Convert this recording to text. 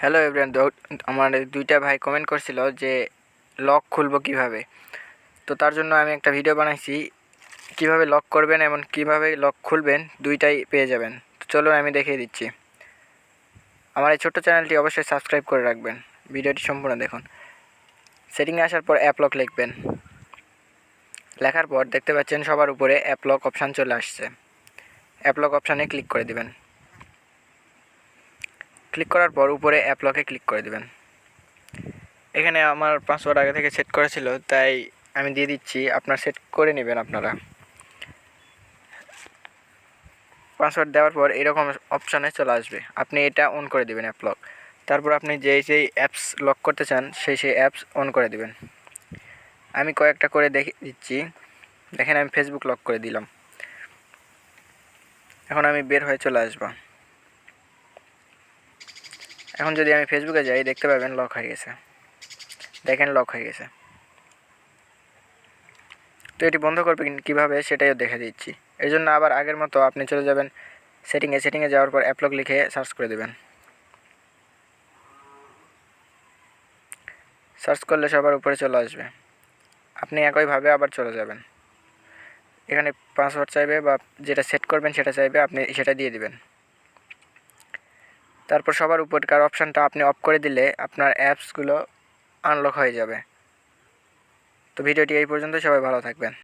Hello everyone আমার দুইটা ভাই কমেন্ট করছিল যে লক খুলবো কীভাবে? তো তার জন্য আমি একটা ভিডিও বানাইছি, কীভাবে লক করবেন এমন কীভাবে লক খুলবেন দুইটাই পেয়ে যাবেন। তো চলুন আমি দেখিয়ে দিচ্ছি। আমার এই ছোট্ট চ্যানেলটি অবশ্যই সাবস্ক্রাইব করে রাখবেন। ভিডিওটি সম্পূর্ণ দেখুন। সেটিংয়ে আসার পর অ্যাপ লক লিখবেন। লেখার পর দেখতে পাচ্ছেন সবার উপরে অ্যাপ লক অপশান চলে আসছে। অ্যাপ লক অপশানে ক্লিক করে দিবেন। ক্লিক করার পর উপরে অ্যাপ লকে ক্লিক করে দিবেন। এখানে আমার পাসওয়ার্ড আগে থেকে সেট করা তাই আমি দিয়ে দিচ্ছি। আপনার সেট করে নেবেন আপনারা। পাসওয়ার্ড দেওয়ার পর এরকম অপশানে চলে আসবে। আপনি এটা অন করে দিবেন অ্যাপ লক তারপর আপনি যেই যেই অ্যাপস লক করতে চান, সেই সেই অ্যাপস অন করে দিবেন। আমি কয়েকটা করে দেখে দিচ্ছি। দেখেন আমি ফেসবুক লক করে দিলাম। এখন আমি বের হয়ে চলে আসব। এখন যদি আমি ফেসবুকে যাই, দেখতে পাবেন লক হয়ে গেছে। দেখেন লক হয়ে গেছে। তো এটি বন্ধ করবেন কীভাবে সেটাইও দেখে দিচ্ছি। এর জন্য আবার আগের মতো আপনি চলে যাবেন সেটিংয়ে সেটিংয়ে যাওয়ার পর অ্যাপলক লিখে সার্চ করে দেবেন। সার্চ করলে সবার উপরে চলে আসবে। আপনি একইভাবে আবার চলে যাবেন। এখানে পাসওয়ার্ড চাইবে বা যেটা সেট করবেন সেটা চাইবে, আপনি সেটা দিয়ে দিবেন। তারপর সবার উপরকার অপশানটা আপনি অফ করে দিলে আপনার অ্যাপসগুলো আনলক হয়ে যাবে। তো ভিডিওটি এই পর্যন্ত, সবাই ভালো থাকবেন।